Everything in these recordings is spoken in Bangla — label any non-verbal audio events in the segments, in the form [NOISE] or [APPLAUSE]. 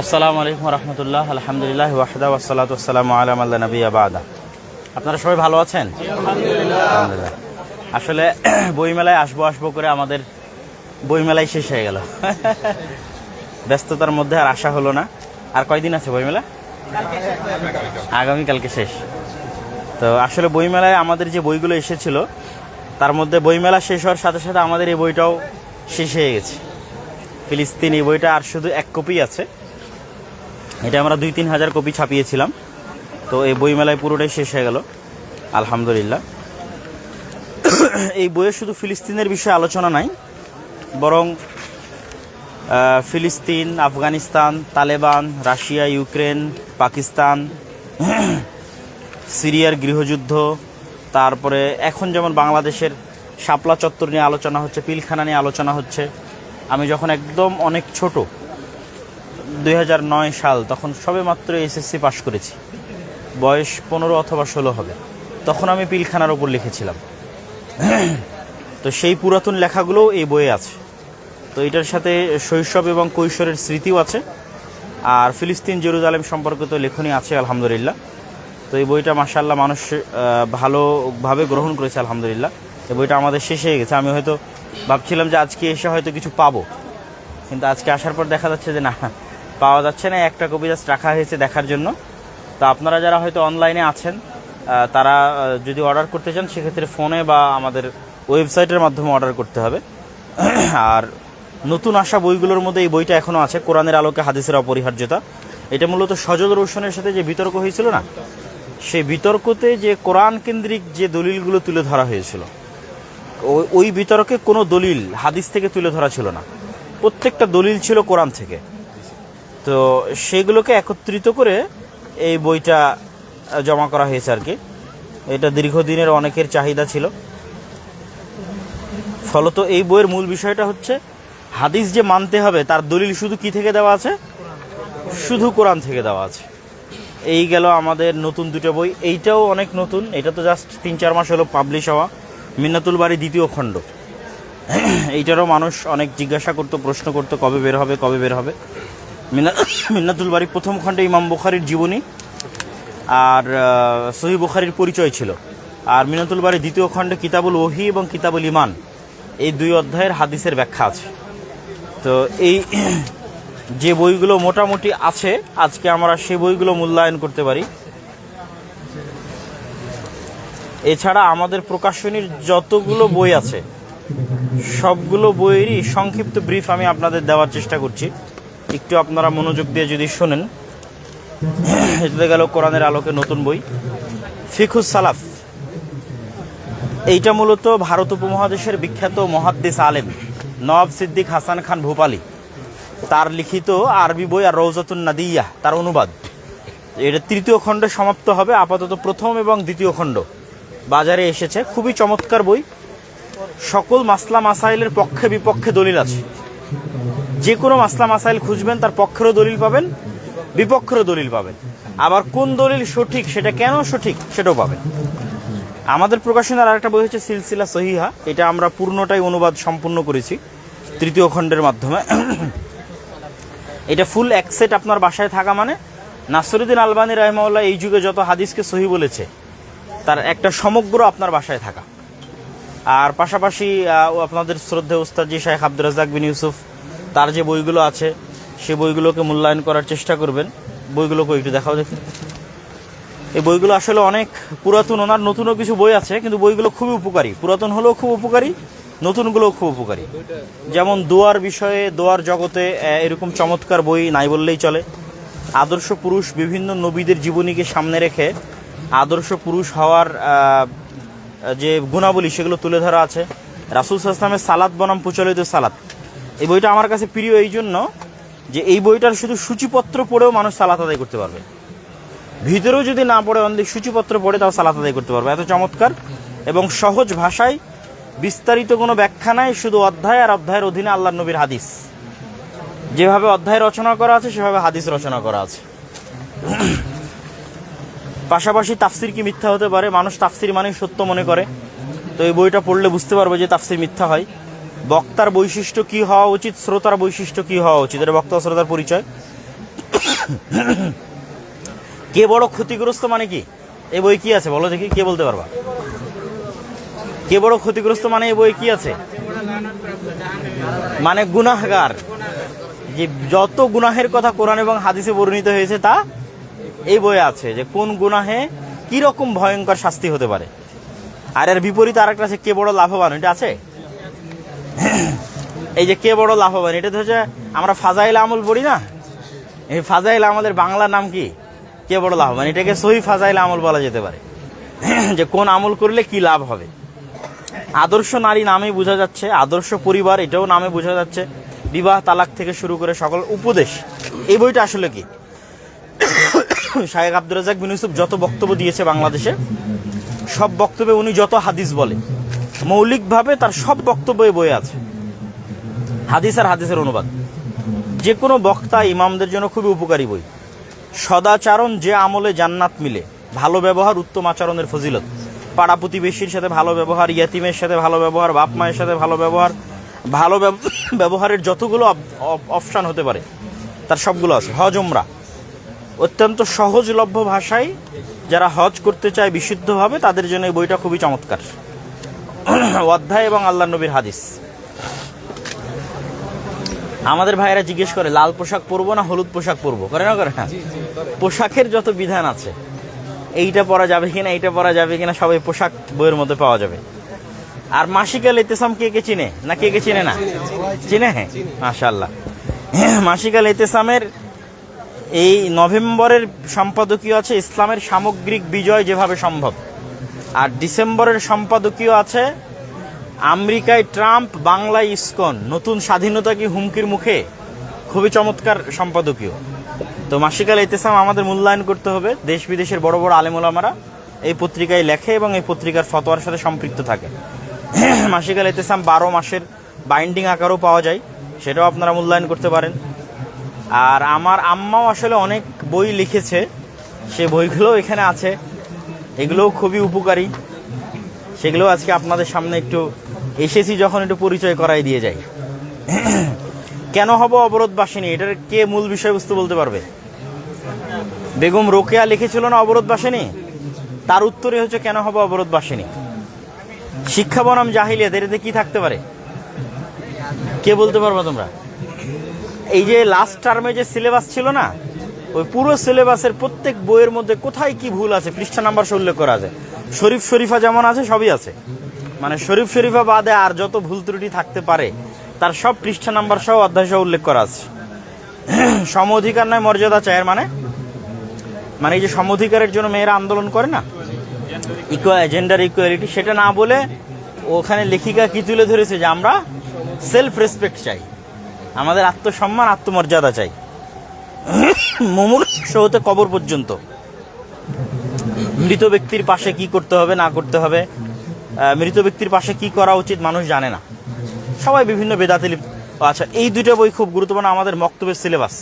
আসসালামু আলাইকুম রহমতুল্লাহ, আলহামদুলিল্লাহ ওয়াহদা ওয়াসালাত ওয়াসালাম আলাম আল্লাহ নবী আবাদা আপনারা সবাই ভালো আছেন? আলহামদুলিল্লাহ। আসলে [CLEARS THROAT] বইমেলায় আসব আসব করে আমাদের বইমেলায় শেষ হয়ে গেল। [LAUGHS] ব্যস্ততার মধ্যে আর আসা হলো না। আর কয়দিন আছে বইমেলা? আগামীকালকে শেষ। তো আসলে বইমেলায় আমাদের যে বইগুলো এসেছিল, তার মধ্যে বইমেলা শেষ হওয়ার সাথে সাথে আমাদের এই বইটাও শেষ হয়ে গেছে। ফিলিস্তিন বইটা আর শুধু এক কপি আছে। এটা আমরা দুই তিন হাজার কপি ছাপিয়েছিলাম। তো এই বইমেলায় পুরোটাই শেষ হয়ে গেল। আলহামদুলিল্লাহ। এই বইয়ে শুধু ফিলিস্তিনের বিষয়ে আলোচনা নাই, বরং ফিলিস্তিন, আফগানিস্তান, তালেবান, রাশিয়া, ইউক্রেন, পাকিস্তান, সিরিয়ার গৃহযুদ্ধ, তারপরে এখন যেমন বাংলাদেশের শাপলা চত্বর নিয়ে আলোচনা হচ্ছে, পিলখানা নিয়ে আলোচনা হচ্ছে আমি যখন একদম অনেক ছোট, দুই হাজার নয় সাল, তখন সবে মাত্র এসএসসি পাশ করেছি। বয়স পনেরো অথবা ষোলো হবে। তখন আমি পিলখানার ওপর লিখেছিলাম। তো সেই পুরাতন লেখাগুলোও এই বইয়ে আছে। তো এটার সাথে শৈশব এবং কৈশোরের স্মৃতিও আছে। আর ফিলিস্তিন জেরুজালেম সম্পর্কিত লেখনী আছে, আলহামদুলিল্লাহ। তো এই বইটা মাসাল্লাহ মানুষ ভালোভাবে গ্রহণ করেছে, আলহামদুলিল্লাহ। এই বইটা আমাদের শেষ হয়ে গেছে। আমি হয়তো ভাবছিলাম যে আজকে এসে হয়তো কিছু পাবো। কিন্তু আজকে আসার পর দেখা যাচ্ছে যে না, পাওয়া যাচ্ছে না। একটা কপি জাস্ট রাখা হয়েছে দেখার জন্য। তো আপনারা যারা হয়তো অনলাইনে আছেন তারা যদি অর্ডার করতে চান, সেক্ষেত্রে ফোনে বা আমাদের ওয়েবসাইটের মাধ্যমে অর্ডার করতে হবে। আর নতুন আসা বইগুলোর মধ্যে এই বইটা এখনও আছে, কোরআনের আলোকে হাদিসের অপরিহার্যতা। এটা মূলত সজল রোশনের সাথে যে বিতর্ক হয়েছিল না, সেই বিতর্কতে যে কোরআন কেন্দ্রিক যে দলিলগুলো তুলে ধরা হয়েছিল ওই- বিতর্কে কোনো দলিল হাদিস থেকে তুলে ধরা ছিল না। প্রত্যেকটা দলিল ছিল কোরআন থেকে। তো সেগুলোকে একত্রিত করে এই বইটা জমা করা হয়েছে আর কি। এটা দীর্ঘদিনের অনেকের চাহিদা ছিল। ফলত এই বইয়ের মূল বিষয়টা হচ্ছে, হাদিস যে মানতে হবে, তার দলিল শুধু কি থেকে দেওয়া আছে? শুধু কোরআন থেকে দেওয়া আছে। এই গেল আমাদের নতুন দুটো বই। এইটাও অনেক নতুন। এটা তো জাস্ট তিন চার মাস হলো পাবলিশ হওয়া। মিন্নাতুল বাড়ি দ্বিতীয় খণ্ড। এইটারও মানুষ অনেক জিজ্ঞাসা করতো, প্রশ্ন করতো, কবে বের হবে, কবে বের হবে। মিনা- মিন্নাতুল বাড়ি প্রথম খণ্ডে ইমাম বুখারির জীবনী আর সহি বুখারির পরিচয় ছিল। আর মিনাতুল বাড়ি দ্বিতীয় খণ্ডে কিতাবুল ওহি এবং কিতাবুল ইমান এই দুই অধ্যায়ের হাদিসের ব্যাখ্যা আছে। তো এই যে বইগুলো মোটামুটি আছে, আজকে আমরা সেই বইগুলো মূল্যায়ন করতে পারি। এছাড়া আমাদের প্রকাশনীর যতগুলো বই আছে, সবগুলো বইয়েরই সংক্ষিপ্ত ব্রিফ আমি আপনাদের দেওয়ার চেষ্টা করছি। একটু আপনারা মনোযোগ দিয়ে যদি শোনেন এটাতে গেল কোরআনের আলোকে নতুন বই ফিখুস সালাফ। এইটা মূলত ভারত উপমহাদেশের বিখ্যাত মহাদ্দিস আলেম, নওয়াব সিদ্দিক হাসান খান ভূপালী। তার লিখিত আরবি বই আর রৌজাতুন নাদিয়া, তার অনুবাদ। এটা তৃতীয় খণ্ডে সমাপ্ত হবে, আপাতত প্রথম এবং দ্বিতীয় খণ্ড। বাজারে এসেছে। খুবই চমৎকার বই। সকল মাসলা মাসাইলের পক্ষে বিপক্ষে দলিল আছে। যে কোনো মাসলা মাসাইল খুঁজবেন, তার পক্ষেরও দলিল পাবেন, বিপক্ষেরও দলিল পাবেন। আবার কোন দলিল সঠিক, সেটা কেন সঠিক, সেটাও পাবেন। আমাদের প্রকাশনার আরেকটা বই হচ্ছে সিলসিলা সহিহা। এটা আমরা পূর্ণটাই অনুবাদ সম্পূর্ণ করেছি, তৃতীয় খণ্ডের মাধ্যমে। এটা ফুল একসেট আপনার বাসায় থাকা মানে। নাসরুদ্দিন আলবানী রহমাউল্লাহ এই যুগে যত হাদিসকে সহি বলেছে তার একটা সমগ্র আপনার বাসায় থাকা। আর পাশাপাশি আপনাদের শ্রদ্ধে উস্তাদ জি শাহেখ আব্দুর রাজাক বিন ইউসুফ, তার যে বইগুলো আছে, সে বইগুলোকে মূল্যায়ন করার চেষ্টা করবেন। বইগুলোকে একটু দেখাও দেখি। এই বইগুলো আসলে অনেক পুরাতন, ওনার নতুনও কিছু বই আছে, কিন্তু বইগুলো খুবই উপকারী। পুরাতন হলেও খুব উপকারী, নতুনগুলোও খুব উপকারী। যেমন দোয়ার বিষয়ে, দোয়ার জগতে এরকম চমৎকার বই নাই বললেই চলে। আদর্শ পুরুষ বিভিন্ন নবীদের জীবনীকে সামনে রেখে আদর্শ পুরুষ হওয়ার যে গুণাবলী সেগুলো তুলে ধরা আছে। রাসুল সাল্লামের সালাদ বনাম প্রচলিত সালাদ এই বইটা আমার কাছে প্রিয় এই জন্য যে এই বইটার শুধু সূচিপত্র পড়েও মানুষ সালাত আদায় করতে পারবে। ভিতরেও যদি না পড়ে অনলি সূচিপত্র পড়ে তাও সালাত আদায় করতে পারবে। এত চমৎকার এবং সহজ ভাষায় বিস্তারিত কোনো ব্যাখ্যা নাই, শুধু অধ্যায় আর অধ্যায়ের অধীনে আল্লাহ নবীর হাদিস। যেভাবে অধ্যায় রচনা করা আছে, সেভাবে হাদিস রচনা করা আছে। পাশাপাশি তাফসির কি মিথ্যা হতে পারে? মানুষ তাফসির মানে সত্য মনে করে। তো এই বইটা পড়লে বুঝতে পারবে যে তাফসির মিথ্যা হয়। বক্তার বৈশিষ্ট্য কি হওয়া উচিত? শ্রোতার বৈশিষ্ট্য কি হওয়া উচিত? এটা বক্তা শ্রোতার পরিচয়। কে বড় ক্ষতিগ্রস্ত মানে কি? এই বই কি আছে? বলো দেখি, কে বলতে পারবা? কে বড় ক্ষতিগ্রস্ত মানে এই বই কি আছে? মানে গুনাহগার। যে যত গুনাহের কথা কোরআন এবং হাদিসে বর্ণিত হয়েছে, তা এই বইয়ে আছে যে কোন গুনাহে কি রকম ভয়ঙ্কর শাস্তি হতে পারে। আর এর বিপরীতে আরেকটা আছে, কে বড় লাভবান, এটা আছে? [CLEARS THROAT] এই যে কে বড় লাভবান, এটা হচ্ছে আমরা ফাজাইল আমল পড়ি না? এই ফাজাইল আমলের বাংলা নাম কি? কে বড় লাভবান, এটাকে সহি ফাজাইল আমল বলা যেতে পারে। [CLEARS THROAT] যে কোন আমল করলে কি লাভ হবে? আদর্শ নারী নামে বোঝা যাচ্ছে, আদর্শ পরিবার, এটাও নামে বোঝা যাচ্ছে। বিবাহ তালাক থেকে শুরু করে সকল উপদেশ। এই বইটা আসলে কি? শাহেক আব্দুর রাজাক বিন ইউসুফ যত বক্তব্য দিয়েছে বাংলাদেশে, সব বক্তব্যে উনি যত হাদিস বলে, মৌলিকভাবে তার সব বক্তব্য বইয়ে আছে। হাদিস আর হাদিসের অনুবাদ। যে কোনো বক্তা ইমামদের জন্য খুবই উপকারী বই। সদাচারণ যে আমলে জান্নাত মিলে, ভালো ব্যবহার উত্তম আচরণের ফজিলত। পাড়া প্রতিবেশীর সাথে ভালো ব্যবহার, ইয়াতিমের সাথে ভালো ব্যবহার, বাপ মায়ের সাথে ভালো ব্যবহার, ভালো ব্যব- [COUGHS] ব্যবহারের যতগুলো অপশান হতে পারে, তার সবগুলো আছে। হজ, উমরা। অত্যন্ত সহজলভ্য ভাষায় যারা হজ করতে চায় বিশুদ্ধভাবে তাদের জন্য এই বইটা খুবই চমৎকার। [CLEARS THROAT] অধ্যায় এবং আল্লাহ নবীর হাদিস। আমাদের ভাইয়েরা জিজ্ঞেস করে লাল পোশাক পরবো না হলুদ পোশাক পরবো? করে না করে না? পোশাকের যত বিধান আছে এইটা পরা যাবে কিনা এইটা পরা যাবে কিনা সবাই পোশাক বইয়ের মধ্যে পাওয়া যাবে। আর মাসিকাল ইতেসাম কে কে চিনে? না কে কে চিনে না? চিনে হ্যাঁ মাশাল্লাহ [CLEARS THROAT] মাসিকাল ইতেসামের এই নভেম্বরের সম্পাদকীয় আছে ইসলামের সামগ্রিক বিজয় যেভাবে সম্ভব। আর ডিসেম্বরের সম্পাদকীয় আছে আমেরিকায় ট্রাম্প, বাংলায় ইস্কন। নতুন স্বাধীনতা কি হুমকির মুখে? খুবই চমৎকার সম্পাদকীয়। তো মাসিকাল ইতেসাম আমাদের মূল্যায়ন করতে হবে। দেশ বিদেশের বড় বড় আলেমুলামারা এই পত্রিকায় লেখে এবং এই পত্রিকার ফতোয়ার সাথে সম্পৃক্ত থাকে। মাসিকাল ইতেসাম বারো মাসের বাইন্ডিং আকারও পাওয়া যায়। সেটাও আপনারা মূল্যায়ন করতে পারেন। আর আমার আম্মাও আসলে অনেক বই লিখেছে, সে বইগুলো এখানে আছে। এগুলোও খুবই উপকারী। সেগুলো আজকে আপনাদের সামনে একটু এসেছি যখন একটু পরিচয় করাই দিয়ে যাই। কেন হব অবরোধবাসিনী? এটার কে মূল বিষয়বস্তু বলতে পারবে? বেগম রোকেয়া লিখেছিল না অবরোধবাসিনী? তার উত্তরে হচ্ছে কেন হব অবরোধবাসিনী? শিক্ষা বনাম জাহিলিয়াত এটাতে কি থাকতে পারে? কে বলতে পারবে তোমরা? এই যে লাস্ট টার্মে যে সিলেবাস ছিল না, ওই পুরো সিলেবাসের প্রত্যেক বইয়ের মধ্যে কোথায় কি ভুল আছে, পৃষ্ঠা নাম্বার উল্লেখ করা আছে। শরীফ শরীফা যেমন আছে, সবই আছে। মানে শরীফ শরীফা বাদে আর যত ভুল ত্রুটি থাকতে পারে, তার সব পৃষ্ঠা নাম্বার সহ অধ্যায় সহ উল্লেখ করা আছে। [CLEARS THROAT] সম অধিকার নয়, মর্যাদা চায়ের মানে? মানে এই যে সম অধিকারের জন্য মেয়েরা আন্দোলন করে না? ইকুয়া জেন্ডার ইকুয়ালিটি সেটা না বলে ওখানে লেখিকা কি তুলে ধরেছে যে আমরা সেলফ রেসপেক্ট চাই। আমাদের আত্মসম্মান, আত্মমর্যাদা চাই। মুমূর্ষ হতে কবর পর্যন্ত। মৃত ব্যক্তির পাশে কি করতে হবে, না করতে হবে? মৃত ব্যক্তির পাশে কি করা উচিত মানুষ জানে না। সবাই বিভিন্ন বেদাতে লিপ্ত। আচ্ছা এই দুইটা বই খুব গুরুত্বপূর্ণ আমাদের মক্তবের সিলেবাস।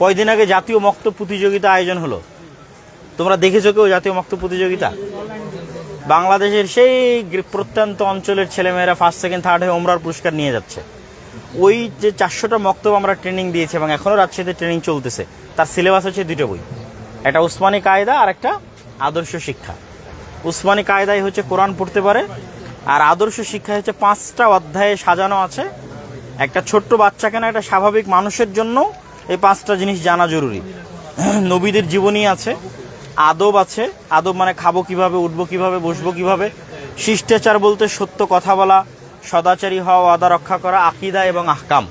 কয়দিন আগে জাতীয় মক্তব প্রতিযোগিতা আয়োজন হলো। তোমরা দেখেছ কেউ জাতীয় মক্তব প্রতিযোগিতা? বাংলাদেশের সেই প্রত্যন্ত অঞ্চলের ছেলেমেয়েরা ফার্স্ট সেকেন্ড থার্ড হয়ে ওমরার পুরস্কার নিয়ে যাচ্ছে। ওই যে চারশোটা মক্তব আমরা ট্রেনিং দিয়েছি এবং এখনও রাজশাহীতে ট্রেনিং চলতেছে, তার সিলেবাস হচ্ছে দুটো বই। একটা উসমানী কায়দা আর একটা আদর্শ শিক্ষা। উসমানী কায়দায় হচ্ছে কোরআন পড়তে পারে, আর আদর্শ শিক্ষা হচ্ছে পাঁচটা অধ্যায়ে সাজানো আছে। একটা ছোট্ট বাচ্চাকে না একটা স্বাভাবিক মানুষের জন্য এই পাঁচটা জিনিস জানা জরুরি। নবীদের জীবনী আছে, আদব আছে। আদব মানে খাব কীভাবে, উঠবো কীভাবে, বসবো কীভাবে? শিষ্টাচার বলতে সত্য কথা বলা সদাচারী হওয়া, ওয়াদা রক্ষা করা, আকিদা এবং আহকাম।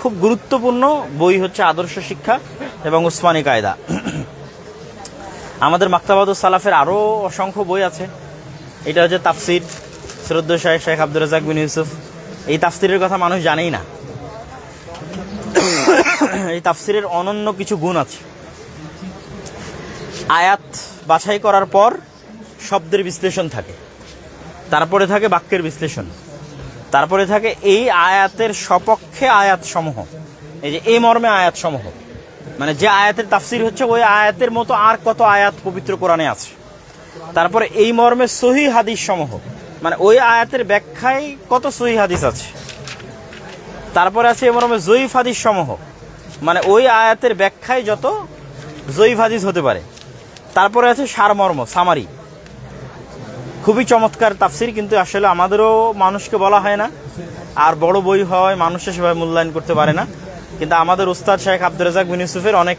খুব গুরুত্বপূর্ণ বই হচ্ছে আদর্শ শিক্ষা এবং উসমানী কায়দা। আমাদের মাক্তাবাদুল সালাফের আরও অসংখ্য বই আছে। এটা হচ্ছে তাফসির শ্রদ্ধ শাহ শেখ আব্দুল রাজাক বিন ইউসুফ। এই তাফসিরের কথা মানুষ জানেই না। এই তাফসিরের অনন্য কিছু গুণ আছে। আয়াত বাছাই করার পর শব্দের বিশ্লেষণ থাকে। তারপরে থাকে বাক্যের বিশ্লেষণ। তারপরে থাকে এই আয়াতের সপক্ষে আয়াত সমূহ এই যে এই মর্মে আয়াত সমূহ মানে যে আয়াতের তাফসির হচ্ছে ওই আয়াতের মতো আর কত আয়াত পবিত্র কোরআনে আছে। তারপরে এই মর্মে সহি হাদিস সমূহ মানে ওই আয়াতের ব্যাখ্যায় কত সহি হাদিস আছে। তারপরে আছে এই মর্মে জয়ীফ হাদিস সমূহ মানে ওই আয়াতের ব্যাখ্যায় যত জয়ীফ হাদিস হতে পারে। তারপরে আছে সারমর্ম, সামারি। খুবই চমৎকার তাফসির, কিন্তু আসলে আমাদেরও মানুষকে বলা হয় না। আর বড় বই হয়, মানুষে সেভাবে মূল্যায়ন করতে পারে না। কিন্তু আমাদের উস্তাদ শেখ আব্দুল রাজাক বিন ইউসুফের অনেক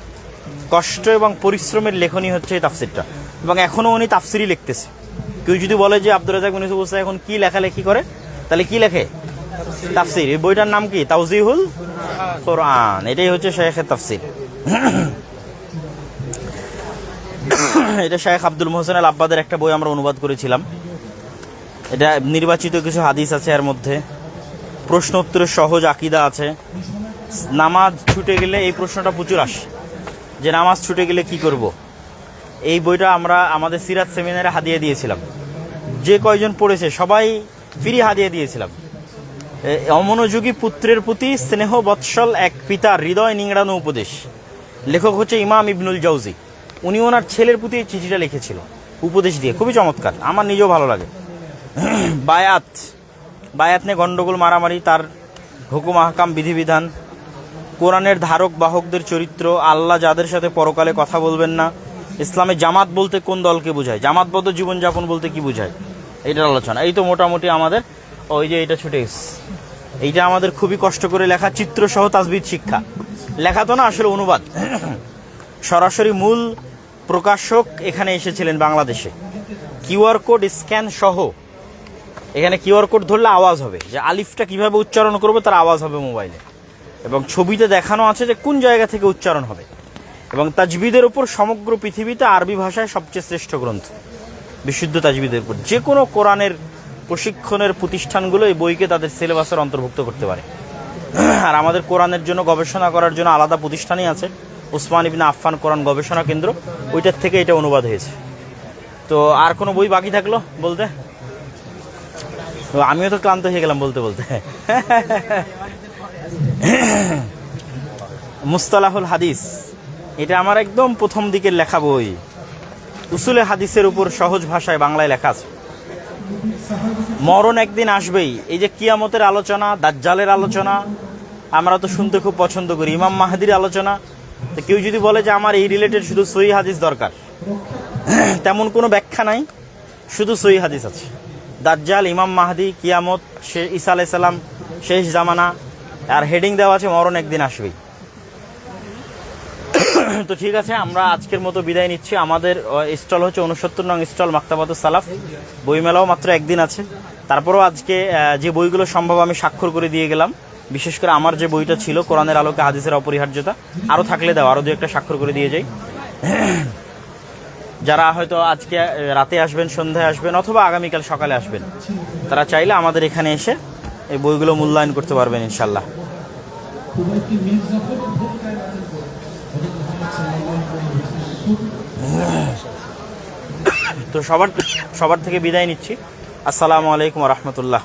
কষ্ট এবং পরিশ্রমের লেখনী হচ্ছে এই তাফসিরটা। এবং এখনও উনি তাফসিরই লিখতেছে। কেউ যদি বলে যে আব্দুল রাজাক বিন ইউসুফ উস্তাদ এখন কী লেখালেখি করে, তাহলে কি লেখে? তাফসির। এই বইটার নাম কি? তাউজিহুল কোরআন। এটাই হচ্ছে শেখের তাফসির। [COUGHS] এটা শেখ আব্দুল মোহসেন আল আব্বাদের একটা বই আমরা অনুবাদ করেছিলাম। এটা নির্বাচিত কিছু হাদিস আছে এর মধ্যে। প্রশ্ন উত্তরের সহজ আকিদা আছে। নামাজ ছুটে গেলে এই প্রশ্নটা প্রচুর আসে। যে নামাজ ছুটে গেলে কি করব। এই বইটা আমরা আমাদের সিরাত সেমিনারে হাদিয়ে দিয়েছিলাম। যে কয়জন পড়েছে সবাই ফ্রি হাদিয়ে দিয়েছিলাম। অমনোযোগী পুত্রের প্রতি স্নেহ বৎসল এক পিতার হৃদয় নিংড়ানো উপদেশ। লেখক হচ্ছে ইমাম ইবনুল জাউজি। উনি ওনার ছেলের প্রতি এই চিঠিটা লিখেছিল, উপদেশ দিয়ে। খুবই চমৎকার। আমার নিজেও ভালো লাগে। [CLEARS THROAT] বায়াত বায়াত নিয়ে গণ্ডগোল মারামারি, তার হুকুম, আহকাম, বিধিবিধান, কোরআনের ধারক, বাহকদের চরিত্র, আল্লাহ যাদের সাথে পরকালে কথা বলবেন না, ইসলামে জামাত বলতে কোন দলকে বোঝায়? জামাতবদ্ধ জীবনযাপন বলতে কি বোঝায়? এইটার আলোচনা। এই তো মোটামুটি আমাদের ওই যে এটা ছুটে এইটা আমাদের খুবই কষ্ট করে লেখা, চিত্রসহ তাজবিদ শিক্ষা। লেখা তো না, আসলে অনুবাদ। [CLEARS THROAT] সরাসরি মূল প্রকাশক এখানে এসেছিলেন বাংলাদেশে। কিউআর কোড স্ক্যান সহ। এখানে কিউআর কোড ধরলে আওয়াজ হবে। যে আলিফটা কীভাবে উচ্চারণ করবে তার আওয়াজ হবে মোবাইলে। এবং ছবিতে দেখানো আছে যে কোন জায়গা থেকে উচ্চারণ হবে। এবং তাজবিদের উপর সমগ্র পৃথিবীতে আরবি ভাষায় সবচেয়ে শ্রেষ্ঠ গ্রন্থ। বিশুদ্ধ তাজবিদের উপর। যে কোনো কোরআনের প্রশিক্ষণের প্রতিষ্ঠানগুলো এই বইকে তাদের সিলেবাসের অন্তর্ভুক্ত করতে পারে। আর আমাদের কোরআনের জন্য গবেষণা করার জন্য আলাদা প্রতিষ্ঠানই আছে। ওসমান ইবিন আফফান কোরআন গবেষণা কেন্দ্র, ওইটার থেকে এটা অনুবাদ হয়েছে। তো আর কোনো বই বাকি থাকল বলতে? আমিও তো ক্লান্ত হয়ে গেলাম বলতে বলতে। মুস্তালাহুল হাদিস, এটা আমার একদম প্রথম দিকের লেখা বই। উসুলে হাদিসের উপর সহজ ভাষায় বাংলায় লেখা আছে। মরণ একদিন আসবেই। এই যে কিয়ামতের আলোচনা, দাজ্জালের আলোচনা, আমরা তো শুনতে খুব পছন্দ করি। ইমাম মাহাদির আলোচনা তো কেউ যদি বলে যে আমার এই রিলেটেড শুধু সই হাদিস দরকার, তেমন কোনো ব্যাখ্যা নাই, শুধু সই হাদিস আছে। দাজ্জাল, ইমাম মাহাদি, কিয়ামত, সে ঈসা আলাইসাল্লাম শেষ জামানা, আর হেডিং দেওয়া আছে, মরণ একদিন আসবেই। তো ঠিক আছে, আমরা আজকের মতো বিদায় নিচ্ছি। আমাদের স্টল হচ্ছে উনসত্তর নং স্টল মাক্তাবাতুল সালাফ। বইমেলাও মাত্র একদিন আছে। তারপরেও আজকে যে বইগুলো সম্ভব আমি স্বাক্ষর করে দিয়ে গেলাম। বিশেষ করে আমার যে বইটা ছিল, কোরআনের আলোকে হাদিসের অপরিহার্যতা আরও থাকলে দাও আরও দু একটা স্বাক্ষর করে দিয়ে যাই। যারা হয়তো আজকে রাতে আসবেন, সন্ধ্যায় আসবেন, অথবা আগামীকাল সকালে আসবেন, তারা চাইলে আমাদের এখানে এসে এই বইগুলো মূল্যায়ন করতে পারবেন ইনশাল্লাহ তো সবার সবার থেকে বিদায় নিচ্ছি। আসসালামু আলাইকুম রহমতুল্লাহ।